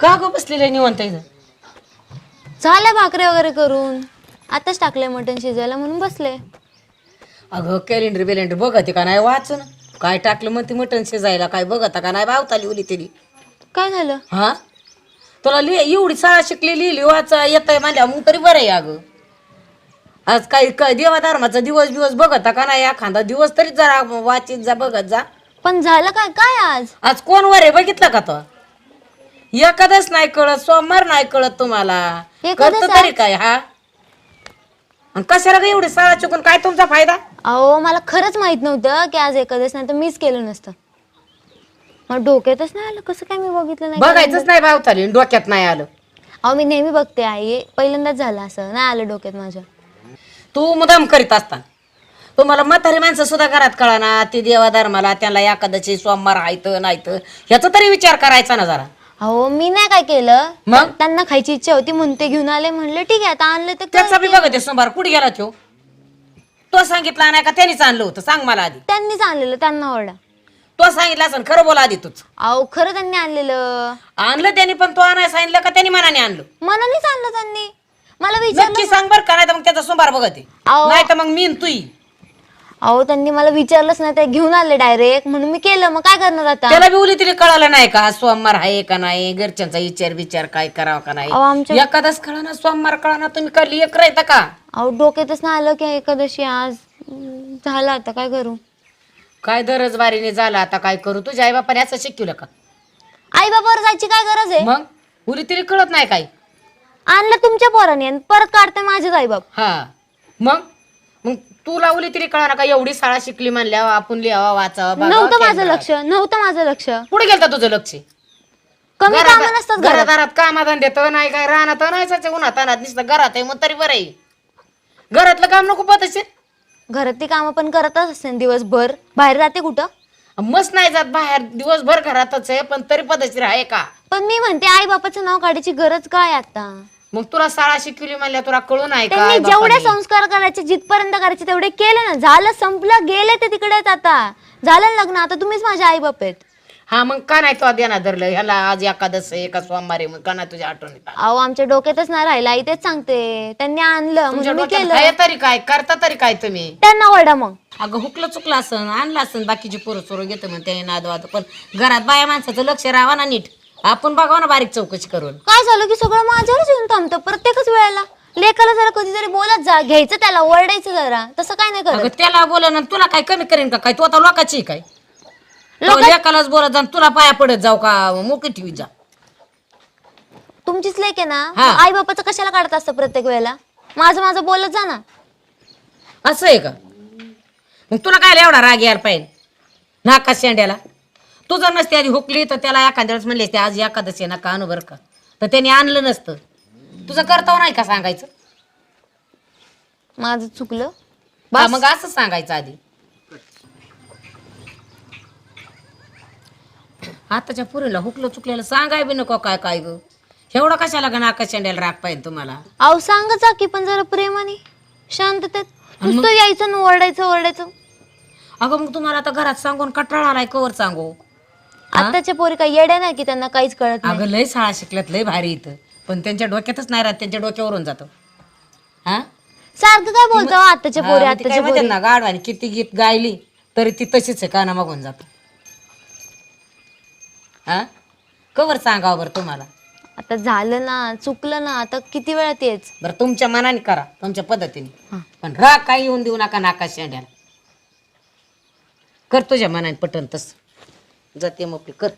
का ग बसलेलं निवंत इथं? झाल्या भाकऱ्या वगैरे करून. आताच टाकलंय मटण शिजायला म्हणून बसले. अगं कॅलेंडर बिलेंडर बघते का नाही वाचन. काय टाकलं म्हणते मटण शिजायला काय बघता का नाही बावताली उली तरी काय झालं? हा? तुला लिह एवढी शाळा शिकली लिहिली वाचा येत आहे म्हणल्या मग तरी बरं आहे अगं. आज काही काय देवाधर्माचा दिवस दिवस बघता का नाही? एखादा दिवस तरी जरा वाचित जा बघत जा. पण झालं काय? काय आज? आज कोण वर आहे बघितलं का तो? एखादच नाही कळत सोमवार नाही कळत तुम्हाला. करतो तरी काय हा? आणि कशाला एवढी शाळा चुकून? काय तुमचा फायदा? अहो मला खरंच माहीत नव्हतं की आज एखादच नाही तर मीच केलं नसतं. मला डोक्यातच नाही आलं कसं काय मी बघितलं नाही बघायचंच नाही भावताली डोक्यात नाही आलं. अहो मी नेहमी बघते आई पहिल्यांदाच झालं असं नाही आलं डोक्यात माझ्या. तू मुदाम करीत असता तुम्हाला म्हातारी माणसं सुद्धा घरात कळाना ते देवा धर्माला त्यांना एखाद्याचे सोमवार हायत नाहीत ह्याचा तरी विचार करायचा ना जरा. अहो मी नाही काय केलं. मग? त्यांना खायची इच्छा होती म्हणून ते घेऊन आले म्हणले ठीक आहे आता आणलं तर काय? त्याचा बी बघते सोमवार. कुठे गेला तो? तो सांगितला नाही का त्यांनीच आणलं होतं. सांग मला आधी. त्यांनीच आणलेलं त्यांना ओरडा तो सांगितलं असं खरं बोला आधी तूच. अहो खरं त्यांनी आणलेलं. आणलं त्यांनी पण तो आणायला सांगितलं का त्यांनी मनाने आणलं? मनानेच आणलं त्यांनी. मला विचारलं नक्की सांग बरं का नाही तर मग त्याचा सोमवार बघते. अहो. नाही तर मग मी न तुई. अहो त्यांनी मला विचारलंच नाही ते घेऊन आले डायरेक्ट म्हणून मी केलं. मग काय करणार आता? त्याला बी उली तरी कळालं नाही का सोमवार आहे का नाही? घरच्यांचा विचार विचार काय करावा का अहो, आमच्या- नाही एखादाच कळा सोमवार कळा तुम्ही कळली एक राहता का? अहो डोक्यातच नाही आलं की एकादशी आज. अं, झालं आता काय करू? काय दरज बारीने झाला आता काय करू? तुझ्या आई बापाने असं शिकवलं का? आई बाबावर जायची काय गरज आहे? मग? उली तरी कळत नाही काय? आणलं तुमच्या पोराने आणि परत काढते माझेच आई बाप हा. मग? मग तुला उली तरी कळा का एवढी शाळा शिकली म्हणल्यावर आपण लिहावा वाचावा बघावं, नव्हतं माझं. लक्ष नव्हतं माझं लक्ष. कुठे गेलता तुझं लक्ष? कमी कामं नसतात घरात. घरादारात कामाधन देत नाही काय राहणार नाही सच उन्हात अनात नुसतं घरात आहे मग तरी बरं आहे. घरातलं काम नको पतशीर घरातली कामं पण करतच असते ना दिवसभर. बाहेर जाते कुठं? मस्त नाही जात बाहेर दिवसभर घरातच आहे पण तरी पद्धतशीर आहे का? पण मी म्हणते आई बापाचं नाव काढायची गरज काय आता? मग तुला शाळा शिकवली म्हणल्या तुला कळून आहे का? त्यांनी जेवढे बापांनी? संस्कार करायचे जिथपर्यंत करायचे तेवढे केले ना. झालं संपलं गेले ते तिकडेच आता. झालं ना लग्न आता तुम्हीच माझे आई बाप आहेत. हा मग का नाही तो देणार धरलं? ह्याला आज एकादश आहे का सोमवार आहे मग का नाही तुझ्या आठवणीत आलं? अहो आमच्या डोक्यातच नाही राहिला. आई तेच सांगते. त्यांनी आणलं तुमच्या म्हणून मी डोक्यात केलं. आहे तरी काय? करता तरी काय तुम्ही? त्यांना ओरडा मग. अगं हुकलं चुकलं असं आणलं असं बाकीचे पोरं सोरं घेतं मग त्याने नाद वाद पण घरात बाया माणसाचं लक्ष राहावा ना नीट. आपण बघावं ना बारीक चौकशी करून. काय झालं की सगळं माझ्यावरच येऊन थांबतं प्रत्येकच वेळेला. लेखाला जरा कधीतरी बोलत जा घ्यायचं त्याला ओरडायचं जरा. तसं काय नाही करत. त्याला बोला ना तुला काय कमी करेन का काय? तू आता लोकाची काय? तो लेकालाच बोलत जा आणि तुला पाया पडत जाऊ का? मोकी ठेवी जा. तुमचीच लेख आहे ना. आई बापाचं कशाला काढत असतं प्रत्येक वेळेला? माझं माझं बोलत जा ना. असं आहे का? मग तुला काय एवढा राग यायला पाहिजे? नाका शेंड्याला? तू जर नसते आधी हुकली तर त्याला एखाद्या वेळेस म्हणले असते आज एखादच आहे नका आणू बरं का. तर त्याने आणलं नसतं. तुझं कर्तव्य नाही का सांगायचं? माझं चुकलं. हा, मग असं सांगायचं आधी. आताच्या पुरीला हुकलं चुकलेलं सांगाय बी नको काय काय ग. एवढं कशाला का नाका शेंड्याला राग पाहिजे तुम्हाला? अहो सांगत जा की पण जरा प्रेमाने. शांततेत. नुसतं यायचं ना ओरडायचं ओरडायचं. अगं मग तुम्हाला आता घरात सांगून कटाळा आलाय कवर सांगू. आताच्या पोरी काही येड्या नाही की त्यांना काहीच कळत नाही. अगं लय शाळा शिकल्यात लय भारी इथं. पण त्यांच्या डोक्यातच नाही राहत त्यांच्या डोक्यावरून जातं. हा? सारखं काय बोलतो आताच्या पोरी हा, मग ती काय आताच्या म्हणतात पोरी? ना गाडवानी किती गीत गायली तरी ती तशीच आहे काना मागून जात. हा? कवर सांगावं बरं तुम्हाला. आता झालं ना चुकलं ना आता किती वेळा तेच? बरं तुमच्या मनाने करा तुमच्या पद्धतीने. पण राग काही येऊन देऊ नका नाका शेंड्याला कर तुझ्या मनाने पटन तस. जाते मग कर.